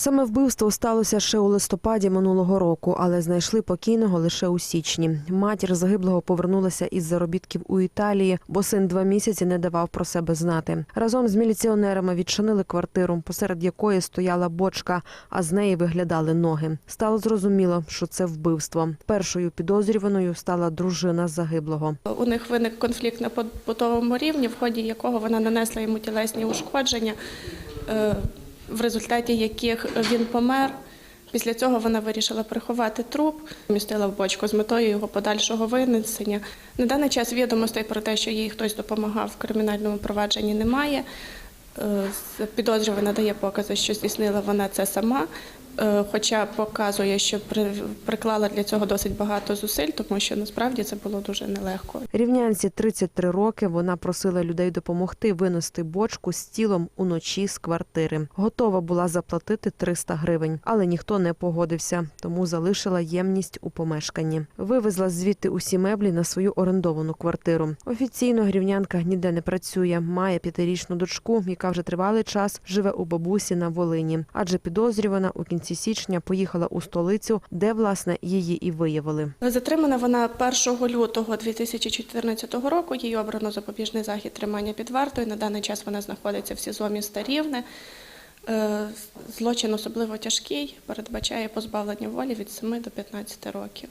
Саме вбивство сталося ще у листопаді минулого року, але знайшли покійного лише у січні. Матір загиблого повернулася із заробітків у Італії, бо син два місяці не давав про себе знати. Разом з міліціонерами відчинили квартиру, посеред якої стояла бочка, а з неї виглядали ноги. Стало зрозуміло, що це вбивство. Першою підозрюваною стала дружина загиблого. У них виник конфлікт на побутовому рівні, в ході якого вона нанесла йому тілесні ушкодження, е, в результаті яких він помер. Після цього вона вирішила приховати труп, містила в бочку з метою його подальшого винесення. На даний час відомостей про те, що їй хтось допомагав в кримінальному провадженні, немає. Е, Підозрювана дає покази, що здійснила вона це сама, хоча показує, що при- приклала для цього досить багато зусиль, тому що насправді це було дуже нелегко. Рівнянці 33 роки. Вона просила людей допомогти винести бочку з тілом уночі з квартири. Готова була заплатити 300 гривень, але ніхто не погодився, тому залишила ємність у помешканні. Вивезла звідти усі меблі на свою орендовану квартиру. Офіційно грівнянка ніде не працює. Має п'ятирічну дочку, яка вже тривалий час живе у бабусі на Волині. Адже підозрювана у кінці січня поїхала у столицю, де власне її і виявили. Затримана вона 1 лютого 2014 року. Їй обрано запобіжний захід тримання під вартою. На даний час вона знаходиться в СІЗО міста Рівне. Е, Злочин особливо тяжкий, передбачає позбавлення волі від 7 до 15 років.